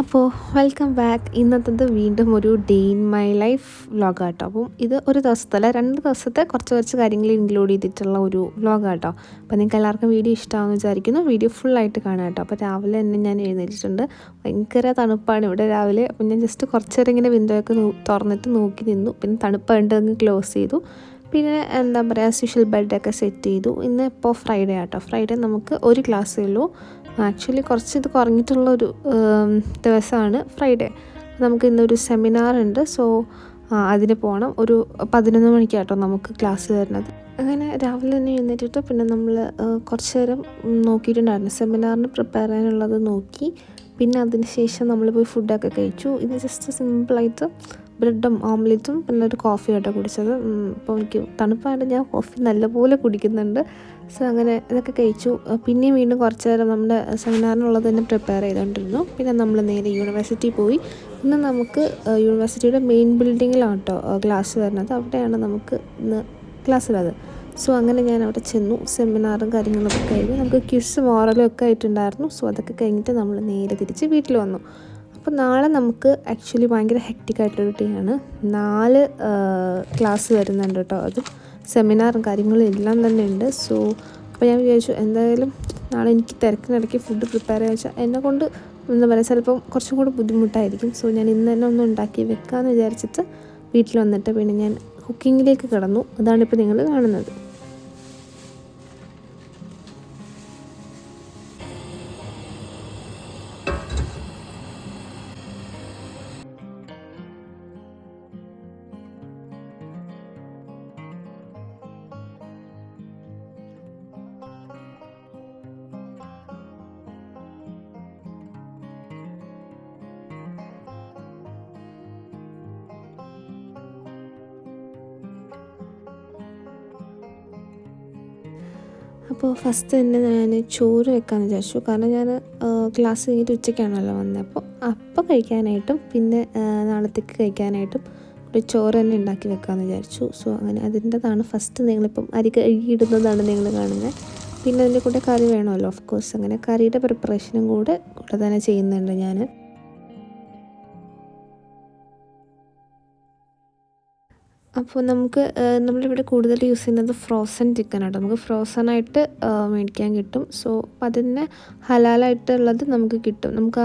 അപ്പോൾ welcome back ഇന്നത്തത് വീണ്ടും ഒരു day in my life vlog ആട്ടോ. അപ്പം ഇത് ഒരു ദിവസത്തല്ല രണ്ട് ദിവസത്തെ കുറച്ച് കുറച്ച് കാര്യങ്ങൾ ഇൻക്ലൂഡ് ചെയ്തിട്ടുള്ള ഒരു വ്ലോഗ് ആട്ടോ. അപ്പോൾ നിങ്ങൾക്ക് എല്ലാവർക്കും വീഡിയോ ഇഷ്ടമാണെന്ന് വിചാരിക്കുന്നു. വീഡിയോ ഫുള്ളായിട്ട് കാണാം കേട്ടോ. അപ്പോൾ രാവിലെ തന്നെ ഞാൻ എഴുന്നേറ്റിട്ടുണ്ട്. ഭയങ്കര തണുപ്പാണ് ഇവിടെ രാവിലെ. അപ്പം ഞാൻ ജസ്റ്റ് കുറച്ച് നേരം ഇങ്ങനെ വിൻഡോയൊക്കെ തുറന്നിട്ട് നോക്കി നിന്നു. പിന്നെ തണുപ്പ് അങ്ങ് ക്ലോസ് ചെയ്തു. പിന്നെ എന്താ പറയുക സ്പെഷ്യൽ ബെഡൊക്കെ സെറ്റ് ചെയ്തു. ഇന്ന് ഇപ്പോൾ ഫ്രൈഡേ ആട്ടോ. ഫ്രൈഡേ നമുക്ക് ഒരു ക്ലാസ്സേ ഉള്ളൂ. ആക്ച്വലി കുറച്ച് ഇത് കുറഞ്ഞിട്ടുള്ളൊരു ദിവസമാണ് ഫ്രൈഡേ നമുക്ക് ഇന്നൊരു സെമിനാർ ഉണ്ട്. സോ അതിന് പോകണം ഒരു പതിനൊന്ന് മണിക്കാട്ടോ നമുക്ക് ക്ലാസ് തരുന്നത് അങ്ങനെ രാവിലെ തന്നെ എഴുന്നേറ്റിട്ട് പിന്നെ നമ്മൾ കുറച്ച് നേരം നോക്കിയിട്ടുണ്ടായിരുന്നു. സെമിനാറിന് പ്രിപ്പയർ ചെയ്യാനുള്ളത് നോക്കി. പിന്നെ അതിന് ശേഷം നമ്മൾ പോയി ഫുഡൊക്കെ കഴിച്ചു. ഇത് ജസ്റ്റ് സിമ്പിളായിട്ട് ബ്രെഡും ഓംലെറ്റും പിന്നെ ഒരു കോഫി ആട്ടോ കുടിച്ചത് അപ്പോൾ എനിക്ക് തണുപ്പായിട്ട് ഞാൻ കോഫി നല്ലപോലെ കുടിക്കുന്നുണ്ട്. സോ അങ്ങനെ ഇതൊക്കെ കഴിച്ചു. പിന്നെയും വീണ്ടും കുറച്ച് നേരം നമ്മുടെ സെമിനാറിനുള്ളത് തന്നെ പ്രിപ്പയർ ചെയ്തുകൊണ്ടിരുന്നു പിന്നെ നമ്മൾ നേരെ യൂണിവേഴ്സിറ്റി പോയി. ഇന്ന് നമുക്ക് യൂണിവേഴ്സിറ്റിയുടെ മെയിൻ ബിൽഡിങ്ങിലാണ് കേട്ടോ ക്ലാസ് വരുന്നത്. അവിടെയാണ് നമുക്ക് ഇന്ന് ക്ലാസ് വരുന്നത് സോ അങ്ങനെ ഞാൻ അവിടെ ചെന്നു. സെമിനാറും കാര്യങ്ങളൊക്കെ കഴിഞ്ഞ് നമുക്ക് ക്യൂസ് മോറലും ഒക്കെ ആയിട്ടുണ്ടായിരുന്നു. സോ അതൊക്കെ കഴിഞ്ഞിട്ട് നമ്മൾ നേരെ തിരിച്ച് വീട്ടിൽ വന്നു. അപ്പോൾ നാളെ നമുക്ക് ആക്ച്വലി ഭയങ്കര ഹെക്റ്റിക്കായിട്ടൊരു ഡേ ആണ്. നാല് ക്ലാസ് വരുന്നുണ്ട് കേട്ടോ അത് സെമിനാറും കാര്യങ്ങളും എല്ലാം തന്നെ ഉണ്ട്. സോ അപ്പോൾ ഞാൻ വിചാരിച്ചു എന്തായാലും നാളെ എനിക്ക് തിരക്കിനിടയ്ക്ക് ഫുഡ് പ്രിപ്പയർ ചെയ്യാൻ വെച്ചാൽ എന്നെ കൊണ്ട് എന്താ പറയുക ചിലപ്പം കുറച്ചും കൂടെ ബുദ്ധിമുട്ടായിരിക്കും. സോ ഞാൻ ഇന്ന് തന്നെ ഒന്ന് ഉണ്ടാക്കി വെക്കാമെന്ന് വിചാരിച്ചിട്ട് വീട്ടിൽ വന്നിട്ട് പിന്നെ ഞാൻ കുക്കിങ്ങിലേക്ക് അതാണ് ഇപ്പോൾ നിങ്ങൾ കാണുന്നത്. അപ്പോൾ ഫസ്റ്റ് തന്നെ ഞാൻ ചോറ് വെക്കാമെന്ന് വിചാരിച്ചു. കാരണം ഞാൻ ക്ലാസ് കഴിഞ്ഞിട്ട് ഉച്ചയ്ക്കാണല്ലോ വന്നത് അപ്പോൾ അപ്പം കഴിക്കാനായിട്ടും പിന്നെ നാളത്തേക്ക് കഴിക്കാനായിട്ടും ഒരു ചോറ് തന്നെ ഉണ്ടാക്കി വെക്കാമെന്ന് വിചാരിച്ചു. സോ അങ്ങനെ അതിന്റെതാണ് ഫസ്റ്റ് നിങ്ങളിപ്പം അരി കഴുകിയിടുന്നതാണ് നിങ്ങൾ കാണുന്നത്. പിന്നെ അതിന്റെ കൂടെ കറി വേണമല്ലോ ഓഫ് കോഴ്സ് അങ്ങനെ കറിയുടെ പ്രിപ്പറേഷനും കൂടെ കൂടെ തന്നെ ചെയ്യുന്നുണ്ട് ഞാൻ. അപ്പോൾ നമുക്ക് നമ്മളിവിടെ കൂടുതൽ യൂസ് ചെയ്യുന്നത് ഫ്രോസൺ ചിക്കൻ ആട്ടോ. നമുക്ക് ഫ്രോസൺ ആയിട്ട് മേടിക്കാൻ കിട്ടും. സോ അപ്പം അതിന് ഹലാലായിട്ടുള്ളത് നമുക്ക് കിട്ടും. നമുക്ക്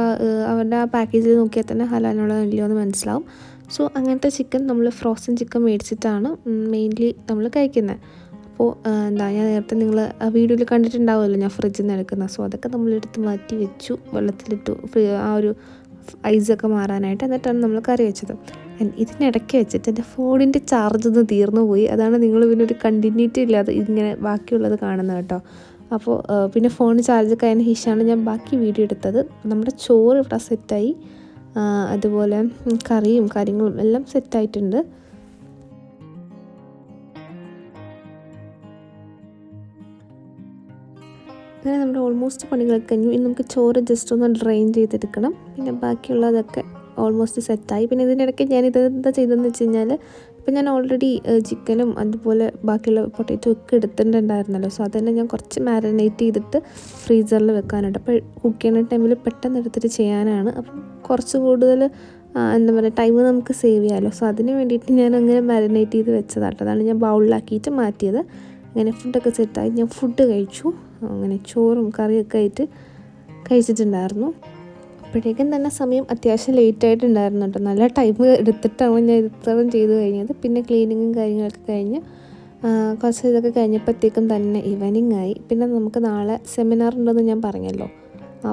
അവരുടെ ആ പാക്കേജിൽ നോക്കിയാൽ തന്നെ ഹലാലുള്ളതോ ഇല്ലയോ എന്ന് മനസ്സിലാവും. സോ അങ്ങനത്തെ ചിക്കൻ നമ്മൾ ഫ്രോസൺ ചിക്കൻ മേടിച്ചിട്ടാണ് മെയിൻലി നമ്മൾ കഴിക്കുന്നത്. അപ്പോൾ എന്താ ഞാൻ നേരത്തെ നിങ്ങൾ വീഡിയോയിൽ കണ്ടിട്ടുണ്ടാവുമല്ലോ ഞാൻ ഫ്രിഡ്ജിൽ നിന്ന് എടുക്കുന്നത് സോ അതൊക്കെ നമ്മളെടുത്ത് മാറ്റി വെച്ചു വെള്ളത്തിലിട്ടു ആ ഒരു ഐസൊക്കെ മാറാനായിട്ട് എന്നിട്ടാണ് നമ്മൾ കറി വെച്ചത്. ഇതിനിടയ്ക്ക് വെച്ചിട്ട് എന്റെ ഫോണിന്റെ ചാർജ് ഒന്ന് തീർന്നു പോയി. അതാണ് നിങ്ങൾ പിന്നെ ഒരു കണ്ടിന്യൂറ്റി ഇല്ലാതെ ഇങ്ങനെ ബാക്കിയുള്ളത് കാണുന്നത് കേട്ടോ. അപ്പോൾ പിന്നെ ഫോൺ ചാർജ് കഴിഞ്ഞ ശേഷമാണ് ഞാൻ ബാക്കി വീഡിയോ എടുത്തത്. നമ്മുടെ ചോറ് ഇവിടെ സെറ്റായി. അതുപോലെ കറിയും കാര്യങ്ങളും എല്ലാം സെറ്റായിട്ടുണ്ട്. അങ്ങനെ നമ്മുടെ ഓൾമോസ്റ്റ് പണികളൊക്കെ കഴിഞ്ഞു. ഇനി നമുക്ക് ചോറ് ജസ്റ്റ് ഒന്ന് ഡ്രെയിൻ ചെയ്തെടുക്കണം. പിന്നെ ബാക്കിയുള്ളതൊക്കെ ഓൾമോസ്റ്റ് സെറ്റായി പിന്നെ ഇതിനിടയ്ക്ക് ഞാൻ ഇത് എന്താ ചെയ്തതെന്ന് വെച്ച് കഴിഞ്ഞാൽ ഇപ്പം ഞാൻ ഓൾറെഡി ചിക്കനും അതുപോലെ ബാക്കിയുള്ള പൊട്ടറ്റോ ഒക്കെ എടുത്തിട്ടുണ്ടായിരുന്നല്ലോ. സോ അതന്നെ ഞാൻ കുറച്ച് മാരിനേറ്റ് ചെയ്തിട്ട് ഫ്രീസറിൽ വെക്കാനുണ്ട്. അപ്പോൾ കുക്ക് ചെയ്യുന്ന ടൈമിൽ പെട്ടെന്ന് എടുത്തിട്ട് ചെയ്യാനാണ്. അപ്പം കുറച്ച് കൂടുതൽ എന്താ പറയുക ടൈം നമുക്ക് സേവ് ചെയ്യാമല്ലോ സോ അതിന് വേണ്ടിയിട്ട് ഞാൻ അങ്ങനെ മാരിനേറ്റ് ചെയ്ത് വെച്ചതാട്ടോ അതാണ് ഞാൻ ബൗളിലാക്കിയിട്ട് മാറ്റിയത്. അങ്ങനെ ഫുഡൊക്കെ സെറ്റായി ഞാൻ ഫുഡ് കഴിച്ചു. അങ്ങനെ ചോറും കറിയൊക്കെ ആയിട്ട് കഴിച്ചിട്ടുണ്ടായിരുന്നു. അപ്പോഴേക്കും തന്നെ സമയം അത്യാവശ്യം ലേറ്റ് ആയിട്ടുണ്ടായിരുന്നു കേട്ടോ നല്ല ടൈം എടുത്തിട്ടാണ് ഞാൻ ഇത്രയും ചെയ്ത് കഴിഞ്ഞത്. പിന്നെ ക്ലീനിങ്ങും കാര്യങ്ങളൊക്കെ കഴിഞ്ഞ് കുറച്ച് ഇതൊക്കെ കഴിഞ്ഞപ്പോഴത്തേക്കും തന്നെ ഈവനിങ് ആയി. പിന്നെ നമുക്ക് നാളെ സെമിനാർ ഉണ്ടെന്ന് ഞാൻ പറഞ്ഞല്ലോ.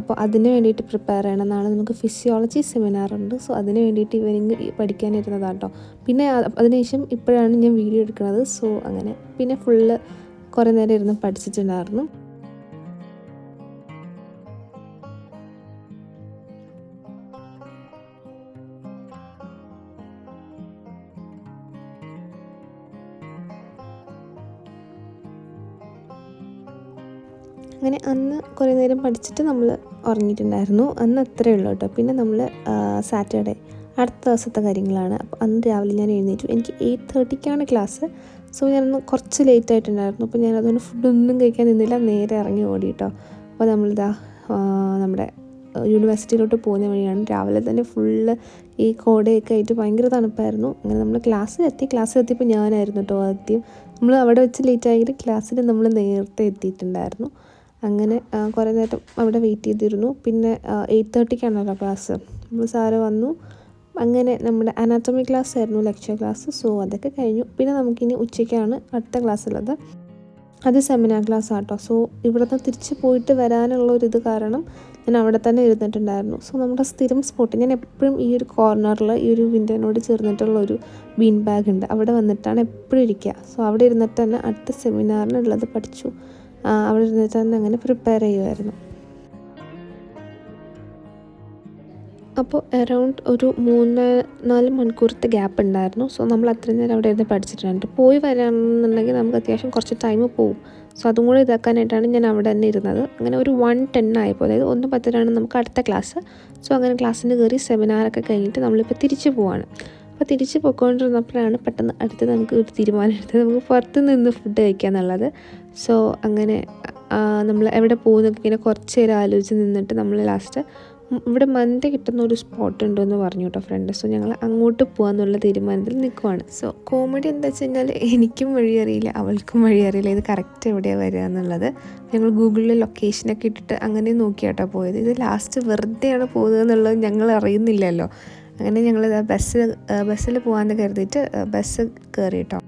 അപ്പോൾ അതിന് വേണ്ടിയിട്ട് പ്രിപ്പയർ ചെയ്യണം. നാളെ നമുക്ക് ഫിസിയോളജി സെമിനാർ ഉണ്ട്. സോ അതിന് വേണ്ടിയിട്ട് ഈവനിങ് പഠിക്കാനിരുന്നതാണ് കേട്ടോ പിന്നെ അതിനുശേഷം ഇപ്പോഴാണ് ഞാൻ വീഡിയോ എടുക്കുന്നത്. സോ അങ്ങനെ. പിന്നെ ഫുള്ള് കുറേ നേരം ഇരുന്ന് പഠിച്ചിട്ടുണ്ടായിരുന്നു. അങ്ങനെ അന്ന് കുറേ നേരം പഠിച്ചിട്ട് നമ്മൾ ഉറങ്ങിയിട്ടുണ്ടായിരുന്നു. അന്ന് അത്രയേ ഉള്ളൂ കേട്ടോ. പിന്നെ നമ്മൾ സാറ്റർഡേ അടുത്ത ദിവസത്തെ കാര്യങ്ങളാണ്. അപ്പോൾ അന്ന് രാവിലെ ഞാൻ എഴുന്നേറ്റു. എനിക്ക് എയ്റ്റ് തേർട്ടിക്കാണ് ക്ലാസ്. സോ ഞാനൊന്ന് കുറച്ച് ലേറ്റ് ആയിട്ടുണ്ടായിരുന്നു. അപ്പോൾ ഞാൻ അതുകൊണ്ട് ഫുഡൊന്നും കഴിക്കാൻ നിന്നില്ല. നേരെ ഇറങ്ങി ഓടി കേട്ടോ അപ്പോൾ നമ്മളിതാ നമ്മുടെ യൂണിവേഴ്സിറ്റിയിലോട്ട് പോകുന്ന വഴിയാണ്. രാവിലെ തന്നെ ഫുള്ള് ഈ കോടയൊക്കെ ആയിട്ട് ഭയങ്കര തണുപ്പായിരുന്നു. അങ്ങനെ നമ്മൾ ക്ലാസ്സിലെത്തി ക്ലാസ്സിലെത്തിയപ്പോൾ ഞാനായിരുന്നു കേട്ടോ ആദ്യം. നമ്മൾ അവിടെ വെച്ച് ലേറ്റ് ആയെങ്കിൽ ക്ലാസ്സിൽ നമ്മൾ നേരത്തെ എത്തിയിട്ടുണ്ടായിരുന്നു. അങ്ങനെ കുറേ നേരം അവിടെ വെയിറ്റ് ചെയ്തിരുന്നു. പിന്നെ എയ്റ്റ് തേർട്ടിക്കാണല്ലോ ക്ലാസ് നമ്മൾ സാറ് വന്നു. അങ്ങനെ നമ്മുടെ അനാറ്റമി ക്ലാസ് ആയിരുന്നു ലെക്ചർ ക്ലാസ് സോ അതൊക്കെ കഴിഞ്ഞു. പിന്നെ നമുക്കിനി ഉച്ചയ്ക്കാണ് അടുത്ത ക്ലാസ് ഉള്ളത്. അത് സെമിനാർ ക്ലാസ് ആട്ടോ. സോ ഇവിടുന്ന് തിരിച്ച് പോയിട്ട് വരാനുള്ള ഒരു ഇത് കാരണം ഞാൻ അവിടെ തന്നെ ഇരുന്നിട്ടുണ്ടായിരുന്നു. സോ നമ്മുടെ സ്ഥിരം സ്പോട്ട് ഞാൻ എപ്പോഴും ഈ ഒരു കോർണറിൽ ഈ ഒരു വിൻഡോനോട് ചേർന്നിട്ടുള്ള ഒരു ബീൻ ബാഗ് ഉണ്ട്. അവിടെ വന്നിട്ടാണ് എപ്പോഴും ഇരിക്കുക. സോ അവിടെ ഇരുന്നിട്ട് തന്നെ അടുത്ത സെമിനാറിനുള്ളത് പഠിച്ചു. അവിടെ ഇരുന്നിട്ട് തന്നെ അങ്ങനെ പ്രിപ്പയർ ചെയ്യുമായിരുന്നു അപ്പോൾ അറൗണ്ട് ഒരു മൂന്ന് നാല് മണിക്കൂറത്തെ ഗ്യാപ്പ് ഉണ്ടായിരുന്നു. സോ നമ്മൾ അത്രയും നേരം അവിടെ ഇരുന്ന് പഠിച്ചിട്ടുണ്ട്. പോയി വരാണെന്നുണ്ടെങ്കിൽ നമുക്ക് അത്യാവശ്യം കുറച്ച് ടൈം പോവും. സോ അതും കൂടെ ഇതാക്കാനായിട്ടാണ് ഞാൻ അവിടെ തന്നെ ഇരുന്നത്. അങ്ങനെ ഒരു വൺ ടെൻ ആയപ്പോൾ അതായത് ഒന്ന് പത്തിനാണ് നമുക്ക് അടുത്ത ക്ലാസ് സോ അങ്ങനെ ക്ലാസ്സിന് കയറി സെമിനാറൊക്കെ കഴിഞ്ഞിട്ട് നമ്മളിപ്പോൾ തിരിച്ചു പോവാണ്. അപ്പോൾ തിരിച്ച് പോയിക്കൊണ്ടിരുന്നപ്പോഴാണ് പെട്ടെന്ന് അടുത്ത് നമുക്ക് ഒരു തീരുമാനം എടുത്തത്. നമുക്ക് പുറത്ത് നിന്ന് ഫുഡ് കഴിക്കുക എന്നുള്ളത് സോ അങ്ങനെ നമ്മൾ എവിടെ പോകുന്നൊക്കെ ഇങ്ങനെ കുറച്ച് നേരം ആലോചിച്ച് നിന്നിട്ട് നമ്മൾ ലാസ്റ്റ് ഇവിടെ മന്തി കിട്ടുന്ന ഒരു സ്പോട്ട് ഉണ്ടെന്ന് പറഞ്ഞു കേട്ടോ ഫ്രണ്ട് സോ ഞങ്ങൾ അങ്ങോട്ട് പോകാമെന്നുള്ള തീരുമാനത്തിൽ നിൽക്കുവാണ് സോ കോമഡി എന്താ വെച്ച് കഴിഞ്ഞാൽ എനിക്കും വഴി അറിയില്ല അവൾക്കും വഴി അറിയില്ല. ഇത് കറക്റ്റ് എവിടെയാണ് വരിക എന്നുള്ളത്. ഞങ്ങൾ ഗൂഗിളിൽ ലൊക്കേഷനൊക്കെ ഇട്ടിട്ട് അങ്ങനെ നോക്കിയാട്ടോ പോയത്. ഇത് ലാസ്റ്റ് വെറുതെയാണ് പോകുന്നത് എന്നുള്ളത് ഞങ്ങൾ അറിയുന്നില്ലല്ലോ. അങ്ങനെ ഞങ്ങൾ ബസ് ബസ്സിൽ പോകാമെന്ന് കരുതിയിട്ട് ബസ് കയറി കേട്ടോ.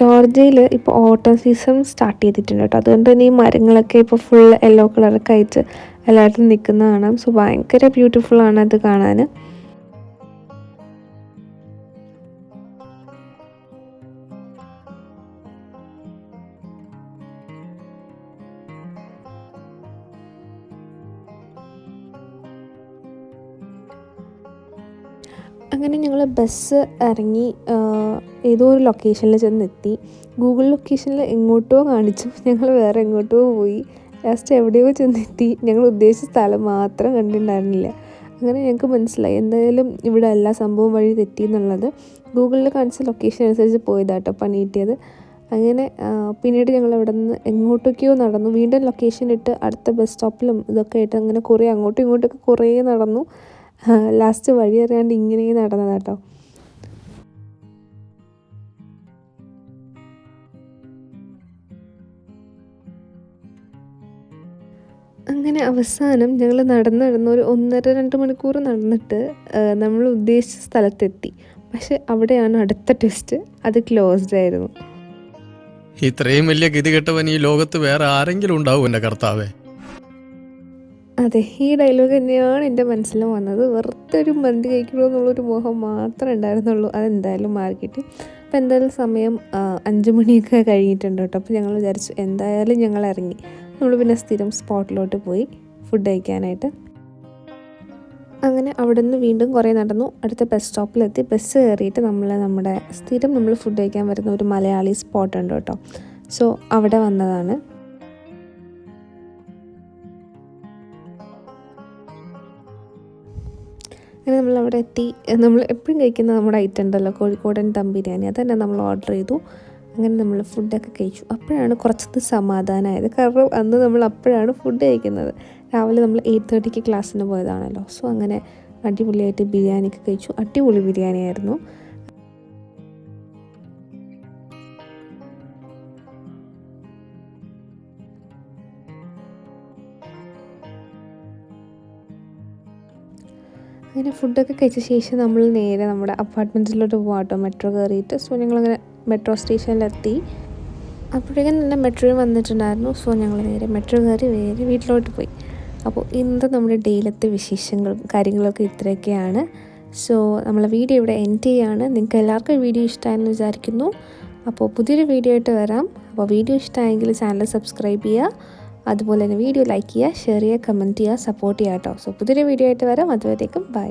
ജോർജിയയിൽ ഇപ്പോൾ ഓട്ടം സീസൺ സ്റ്റാർട്ട് ചെയ്തിട്ടുണ്ട് കേട്ടോ. അതുകൊണ്ട് തന്നെ ഈ മരങ്ങളൊക്കെ ഇപ്പോൾ ഫുൾ യെല്ലോ കളറൊക്കെ ആയിട്ട് എല്ലായിടത്തും നിൽക്കുന്ന കാണാം. സോ ഭയങ്കര ബ്യൂട്ടിഫുൾ ആണ് അത് കാണാൻ. അങ്ങനെ ഞങ്ങൾ ബസ് ഇറങ്ങി ഏതോ ഒരു ലൊക്കേഷനിൽ ചെന്നെത്തി. ഗൂഗിൾ ലൊക്കേഷനിൽ എങ്ങോട്ടോ കാണിച്ചു. ഞങ്ങൾ വേറെ എങ്ങോട്ടോ പോയി. ലാസ്റ്റ് എവിടെയോ ചെന്നെത്തി. ഞങ്ങൾ ഉദ്ദേശിച്ച സ്ഥലം മാത്രം കണ്ടിട്ടുണ്ടായിരുന്നില്ല. അങ്ങനെ ഞങ്ങൾക്ക് മനസ്സിലായി. എന്തായാലും ഇവിടെ എല്ലാ സംഭവം വഴി തെറ്റി എന്നുള്ളത് ഗൂഗിളിൽ കാണിച്ച ലൊക്കേഷൻ അനുസരിച്ച് പോയതാട്ടോ പണി കിട്ടിയത് അങ്ങനെ പിന്നീട് ഞങ്ങൾ അവിടെ നിന്ന് എങ്ങോട്ടൊക്കെയോ നടന്നു. വീണ്ടും ലൊക്കേഷൻ ഇട്ട് അടുത്ത ബസ് സ്റ്റോപ്പിലും ഇതൊക്കെ ആയിട്ട് അങ്ങനെ കുറേ അങ്ങോട്ടും ഇങ്ങോട്ടൊക്കെ കുറേ നടന്നു. ലാസ്റ്റ് വഴി അറിയാണ്ട് ഇങ്ങനെ നടന്നതാട്ടോ. അങ്ങനെ അവസാനം ഞങ്ങൾ നടന്ന് നടന്ന് ഒരു ഒന്നര രണ്ട് മണിക്കൂർ നടന്നിട്ട് നമ്മൾ ഉദ്ദേശിച്ച സ്ഥലത്തെത്തി. പക്ഷെ അവിടെയാണ് അടുത്ത ടെസ്റ്റ് അത് ക്ലോസ്ഡ് ആയിരുന്നു. ഇത്രയും വലിയ ഗതി ഗതികെട്ടവൻ ഈ ലോകത്ത് വേറെ ആരെങ്കിലും ഉണ്ടാവും എന്റെ കർത്താവേ. അതെ ഈ ഡയലോഗ് തന്നെയാണ് എന്റെ മനസ്സിൽ വന്നത്. വെറുതെ ഒരു മന്തി കഴിക്കണോ എന്നുള്ളൊരു മോഹം മാത്രമേ ഉണ്ടായിരുന്നുള്ളൂ. അതെന്തായാലും മാർക്കറ്റ് അപ്പോൾ എന്തായാലും സമയം അഞ്ച് മണിയൊക്കെ കഴിഞ്ഞിട്ടുണ്ട് കേട്ടോ. അപ്പോൾ ഞങ്ങൾ വിചാരിച്ചു എന്തായാലും ഞങ്ങൾ ഇറങ്ങി. നമ്മൾ പിന്നെ സ്ഥിരം സ്പോട്ടിലോട്ട് പോയി ഫുഡ് കഴിക്കാനായിട്ട്. അങ്ങനെ അവിടെ നിന്ന് വീണ്ടും കുറേ നടന്നു. അടുത്ത ബസ് സ്റ്റോപ്പിലെത്തി ബസ് കയറിയിട്ട് നമ്മൾ നമ്മുടെ സ്ഥിരം നമ്മൾ ഫുഡ് കഴിക്കാൻ വരുന്ന ഒരു മലയാളി സ്പോട്ട് ഉണ്ട് കേട്ടോ. സോ അവിടെ വന്നതാണ്. അങ്ങനെ നമ്മൾ അവിടെ എത്തി. നമ്മൾ എപ്പോഴും കഴിക്കുന്ന നമ്മുടെ ഐറ്റം ഉണ്ടല്ലോ കോഴിക്കോടൻ ദം ബിരിയാണി. അതന്നെ നമ്മൾ ഓർഡർ ചെയ്തു. അങ്ങനെ നമ്മൾ ഫുഡൊക്കെ കഴിച്ചു. അപ്പോഴാണ് കുറച്ചൊന്ന് സമാധാനമായത്. കാരണം അന്ന് നമ്മൾ അപ്പോഴാണ് ഫുഡ് കഴിക്കുന്നത്. രാവിലെ നമ്മൾ എയ്റ്റ് തേർട്ടിക്ക് ക്ലാസ്സിന് പോയതാണല്ലോ. സോ അങ്ങനെ അടിപൊളിയായിട്ട് ബിരിയാണിയൊക്കെ കഴിച്ചു. അടിപൊളി ബിരിയാണി ആയിരുന്നു അങ്ങനെ ഫുഡൊക്കെ കഴിച്ച ശേഷം നമ്മൾ നേരെ നമ്മുടെ അപ്പാർട്ട്മെന്റിലോട്ട് പോകാട്ടോ മെട്രോ കയറിയിട്ട് സോ ഞങ്ങളങ്ങനെ മെട്രോ സ്റ്റേഷനിലെത്തി അപ്പോഴേക്കും തന്നെ മെട്രോയും വന്നിട്ടുണ്ടായിരുന്നു. സോ ഞങ്ങൾ നേരെ മെട്രോ കയറി നേരെ വീട്ടിലോട്ട് പോയി. അപ്പോൾ ഇന്നത്തെ നമ്മുടെ ഡെയിലത്തെ വിശേഷങ്ങളും കാര്യങ്ങളൊക്കെ ഇത്രയൊക്കെയാണ്. സോ നമ്മളെ വീഡിയോ ഇവിടെ എൻഡ് ചെയ്യാണ്. നിങ്ങൾക്ക് എല്ലാവർക്കും വീഡിയോ ഇഷ്ടമായെന്ന് വിചാരിക്കുന്നു. അപ്പോൾ പുതിയൊരു വീഡിയോ ആയിട്ട് വരാം. അപ്പോൾ വീഡിയോ ഇഷ്ടമായെങ്കിൽ ചാനൽ സബ്സ്ക്രൈബ് ചെയ്യുക. അതുപോലെ തന്നെ വീഡിയോ ലൈക്ക് ചെയ്യുക ഷെയർ ചെയ്യുക കമന്റ് ചെയ്യുക സപ്പോർട്ട് ചെയ്യുക കേട്ടോ. സോ പുതിയൊരു വീഡിയോ ആയിട്ട് വരാം. അതുവരേക്കും ബൈ